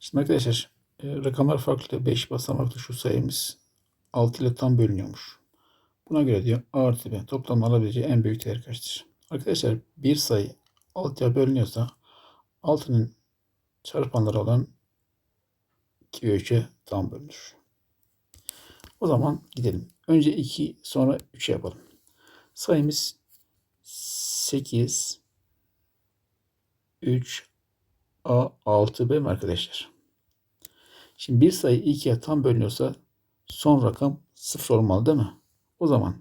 Şimdi arkadaşlar e, rakamlar farklı. 5 basamaklı şu sayımız 6 ile tam bölünüyormuş. Buna göre diyor A artı B toplam alabileceği en büyük değer kaçtır? Arkadaşlar bir sayı 6'ya bölünüyorsa 6'nın çarpanları olan 2 ve 3'e tam bölünür. O zaman gidelim. Önce 2 sonra 3 yapalım. Sayımız 8 3 A 6 B mi arkadaşlar? Şimdi bir sayı 2'ye tam bölünüyorsa son rakam 0 olmalı değil mi? O zaman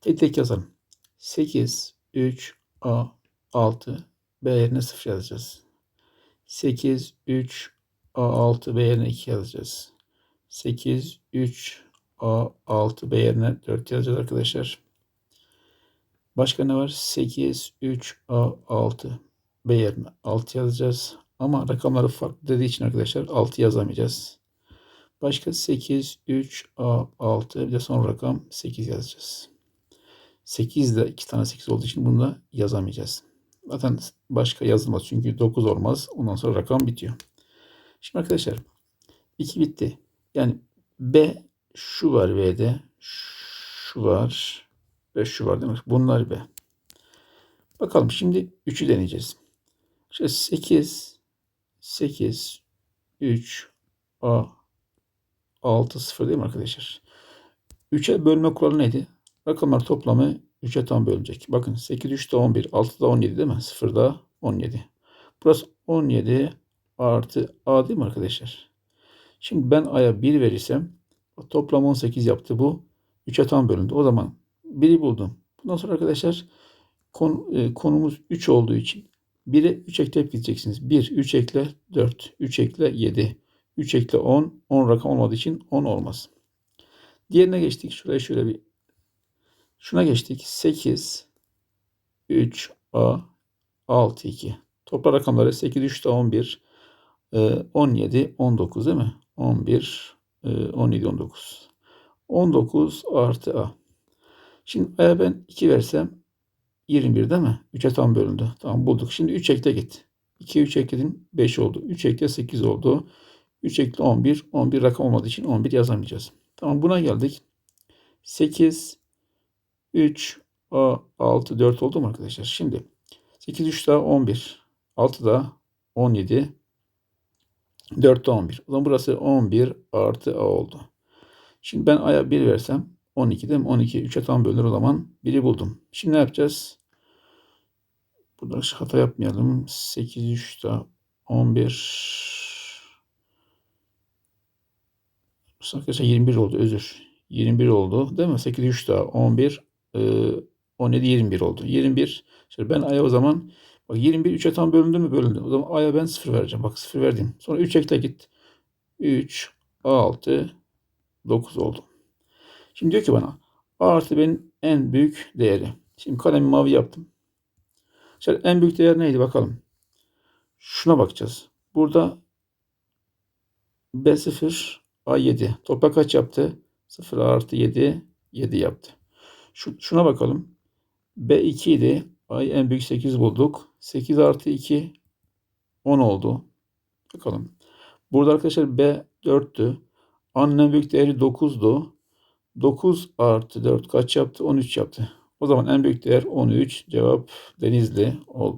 tek tek yazalım. 8 3 A 6 B yerine 0 yazacağız. 8 3 A 6 B yerine 2 yazacağız. 8 3 A 6 B yerine 4 yazacağız arkadaşlar. Başka ne var? 8 3 A 6 B yerine 6 yazacağız. Ama rakamları farklı dediği için arkadaşlar 6 yazamayacağız. Başka 8, 3, A, 6 bir de son rakam 8 yazacağız. 8 de 2 tane 8 olduğu için bunu da yazamayacağız. Zaten başka yazılmaz çünkü 9 olmaz. Ondan sonra rakam bitiyor. Şimdi arkadaşlar 2 bitti. Yani B şu var B'de. Şu var. Ve şu var demek. Bunlar B. Bakalım şimdi 3'ü deneyeceğiz. İşte 8 8 3 A 6 0 değil mi arkadaşlar? 3'e bölme kuralı neydi? Rakamlar toplamı 3'e tam bölünecek. Bakın 8 3 de 11, 6 da 17 değil mi? 0 da 17. Burası 17 artı A değil mi arkadaşlar? Şimdi ben A'ya 1 verirsem toplam 18 yaptı bu. 3'e tam bölündü. O zaman 1'i buldum. Bundan sonra arkadaşlar kon, e, konumuz 3 olduğu için 1'e 3 ekleyip gideceksiniz. 1, 3 ekle 4, 3 ekle 7, 3 ekle 10, 10 rakam olmadığı için 10 olmaz. Diğerine geçtik. Şuraya şöyle bir şuna geçtik. 8, 3, A, 6, 2. Toplam rakamları 8, 3 de 11, 17, 19 değil mi? 11, 17, 19. 19 artı A. Şimdi A'ya ben 2 versem 21 değil mi? 3'e tam bölündü. Tamam bulduk. Şimdi 3 ekle git. 2 3 ekledim 5 oldu. 3 ekle 8 oldu. 3 ekle 11. 11 rakam olmadığı için 11 yazamayacağız. Tamam buna geldik. 8 3 A 6 4 oldu mu arkadaşlar? Şimdi 8 3 daha 11. 6 da 17. 4 de 11. O zaman burası 11 artı A oldu. Şimdi ben A'ya 1 versem 12 değil mi? 12 3'e tam bölünür o zaman 1'i buldum. Şimdi ne yapacağız? Burada hata yapmayalım. 8 3 daha 11 Arkadaşlar 21 oldu özür. 21 oldu değil mi? 8 3 daha 11 17 21 oldu. 21 şimdi ben aya o zaman bak 21 3'e tam bölündü mü bölündü. O zaman aya ben 0 vereceğim. Bak 0 verdim. Sonra 3 ekle git. 3 6 9 oldu. Şimdi diyor ki bana A artı benim en büyük değeri. Şimdi kalemi mavi yaptım. Şimdi en büyük değer neydi bakalım. Şuna bakacağız. Burada B0 A7. Toplam kaç yaptı? 0 artı 7 7 yaptı. Şu, şuna bakalım. B2 idi. Ay en büyük 8 bulduk. 8 artı 2 10 oldu. Bakalım. Burada arkadaşlar B 4'tü. A'nın en büyük değeri 9'du. 9 artı 4 kaç yaptı? 13 yaptı. O zaman en büyük değer 13. Cevap Denizli oldu.